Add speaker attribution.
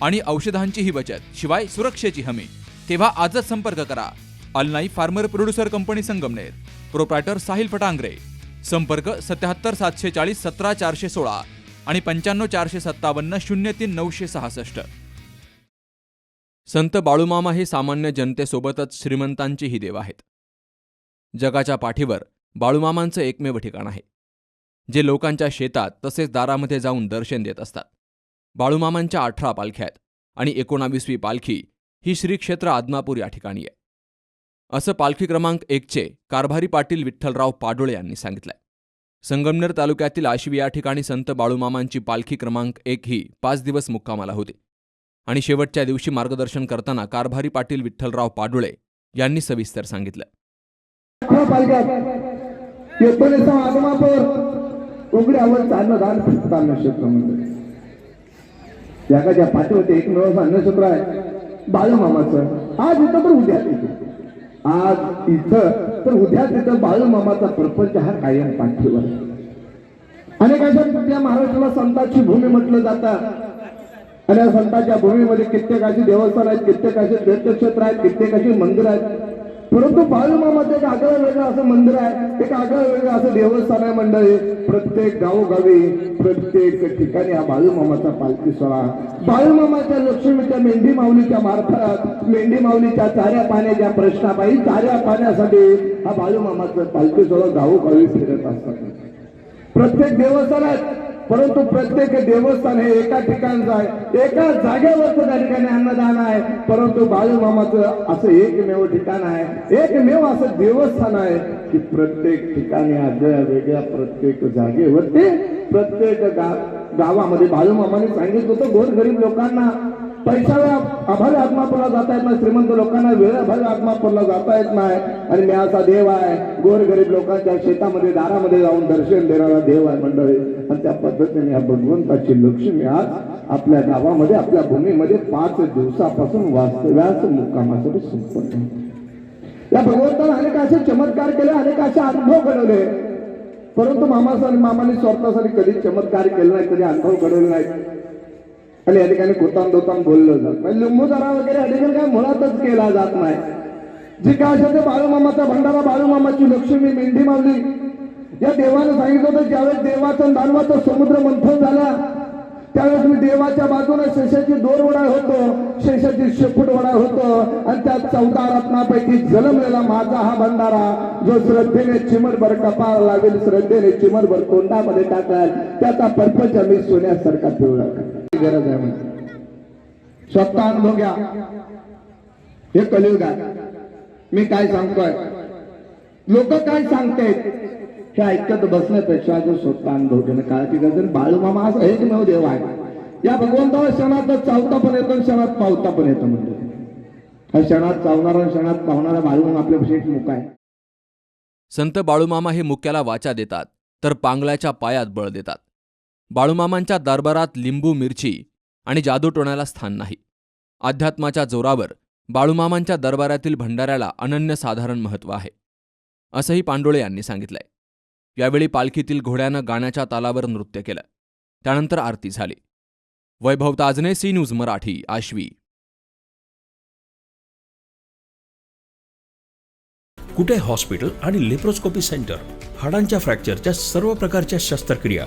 Speaker 1: आणि औषधांचीही बचत शिवाय सुरक्षेची हमी. तेव्हा आजच संपर्क करा. अलनाई farmer producer company Sangamner. Proprietor Sahil Phatangare. संपर्क सत्याहत्तर सातशे चाळीस सतरा चारशे सोळा आणि पंच्याण्णव चारशे सत्तावन्न शून्य तीन नऊशे सहासष्ट. संत बाळूमामा हे सामान्य जनतेसोबतच श्रीमंतांचीही देव आहेत. जगाच्या पाठीवर बाळूमामांचं एकमेव ठिकाण आहे. जे लोकांच्या शेतात तसेच दारामध्ये जाऊन दर्शन देत असतात. बाळूमामांच्या अठरा पालख्या आहेत आणि एकोणावीसवी पालखी ही श्री क्षेत्र आदमापूर या ठिकाणी आहे. असं पालखी क्रमांक एकचे कारभारी पाटील विठ्ठलराव पाडोळे यांनी सांगितलंय. संगमनेर तालुक्यातील आशिवी या ठिकाणी संत बाळूमामांची पालखी क्रमांक एक ही पाच दिवस मुक्कामाला होती. आणि शेवटच्या दिवशी मार्गदर्शन करताना कारभारी पाटील विठ्ठलराव पाडुळे यांनी सविस्तर सांगितलं.
Speaker 2: अठरा जगाच्या पाठीवरती एकमेव अन्नसूत्र आहे. बाळूमामाचं. आज इथं तर उद्या आज इथं तर उद्या तिथं बाळूमामाचा प्रपंच हा कायम पाठीवर. अनेक अशा या महाराष्ट्राला संतांची भूमी म्हटलं जातं? आणि या संतांच्या भूमीमध्ये कित्येकाची देवस्थान आहेत कित्येकाचे तीर्थक्षेत्र आहेत कित्येकाची मंदिर आहेत. परंतु बाळूमामाचं एक आगळं वेगळं असं मंदिर आहे. एक आगळं वेगळं असं देवस्थान आहे मंडळी. प्रत्येक गावोगावी प्रत्येक ठिकाणी हा बाळूमामाचा पालखी सोहळा. बाळूमामाच्या लक्ष्मीच्या मेंढी माऊलीच्या मार्फत मेंढी माऊलीच्या चाऱ्या पाण्याच्या प्रश्नापायी चाऱ्या पाण्यासाठी हा बाळूमामाचा पालखी सोहळा गावोगावी फिरत असतात. प्रत्येक देवस्थानात परंतु प्रत्येक देवस्थान हे एका ठिकाणचं आहे. एका जागेवरचं त्या ठिकाणी अन्नदान आहे. परंतु बाळूमामाचं असं एकमेव ठिकाण आहे. एकमेव असं देवस्थान आहे की प्रत्येक ठिकाणी आगळ्या वेगळ्या प्रत्येक जागेवरती प्रत्येक गा गावामध्ये बाळूमामाने सांगितलं होतं गोरगरीब लोकांना पैशाला अभावी आत्मापूरला जाता येत नाही. श्रीमंत लोकांना वेळ अभावी आत्मापूरला जाता येत नाही. आणि मी असा देव आहे. गोरगरीब लोकांच्या शेतामध्ये दारामध्ये जाऊन दर्शन देणारा देव आहे मंडळी. आणि त्या पद्धतीने या भगवंताची लक्ष्मी आज आपल्या गावामध्ये आपल्या भूमीमध्ये पाच दिवसापासून वास्तव्यास मुक्कामासाठी संपन्न या भगवंताने अनेक असे चमत्कार केले अनेक असे अनुभव घडवले. परंतु मामासाठी मामाने स्वतःसाठी कधी चमत्कार केले नाही कधी अनुभव घडवले नाही आणि या ठिकाणी खोतान दोतान बोललं जात म्हणजे लिंबूचारा वगैरे या ठिकाणी काय मुळातच केला जात नाही. जी काय असेल ते बाळूमामाचा भंडारा बाळूमामाची लक्ष्मी मेंढी मावली या देवानं सांगितलं होतं ज्यावेळेस देवाचं दानवाचं समुद्र मंथन झाला त्यावेळेस मी देवाच्या बाजूने शेषाची दोर वडाळ होतो शेषाची शेपूट वडा होतो आणि त्या चौदा रत्नापैकी जन्मलेला माझा हा भंडारा जो श्रद्धेने चिमरभर कपाळ लागेल श्रद्धेने चिमरभर तोंडामध्ये टाकाल त्याचा परपंच मी सोन्यासारखा पिवळा गरज आहे म्हणजे स्वतः अनुभव घ्या. हे कलियुग आहे. मी काय सांगतोय? लोक काय सांगतायत हे ऐकत बसण्यापेक्षा जो स्वतः अनुभव घेणं काळाची गरज बाळूमामा हा एकमेव देव आहे. या भगवंताला क्षणात चावता पण येतो क्षणात पावता पण येतं म्हणजे हा क्षणात चावणारा क्षणात पावणारा बाळूमामा आपल्यापेक्षा एक मुका आहे.
Speaker 1: संत बाळूमामा हे मुक्याला वाचा देतात तर पांगल्याच्या पायात बळ देतात. बाळूमामांच्या दरबारात लिंबू मिरची आणि जादूटोण्याला स्थान नाही. अध्यात्माच्या जोरावर बाळूमामांच्या दरबारातील भंडाऱ्याला अनन्यसाधारण महत्त्व आहे. असंही पांडोळे यांनी सांगितलंय. यावेळी पालखीतील घोड्यानं गाण्याच्या तालावर नृत्य केलं. त्यानंतर आरती झाली. Vaibhav Tajane C news Marathi Ashwi.
Speaker 3: Kute hospital आणि लेप्रोस्कोपी सेंटर? हाडांच्या फ्रॅक्चरच्या सर्व प्रकारच्या शस्त्रक्रिया.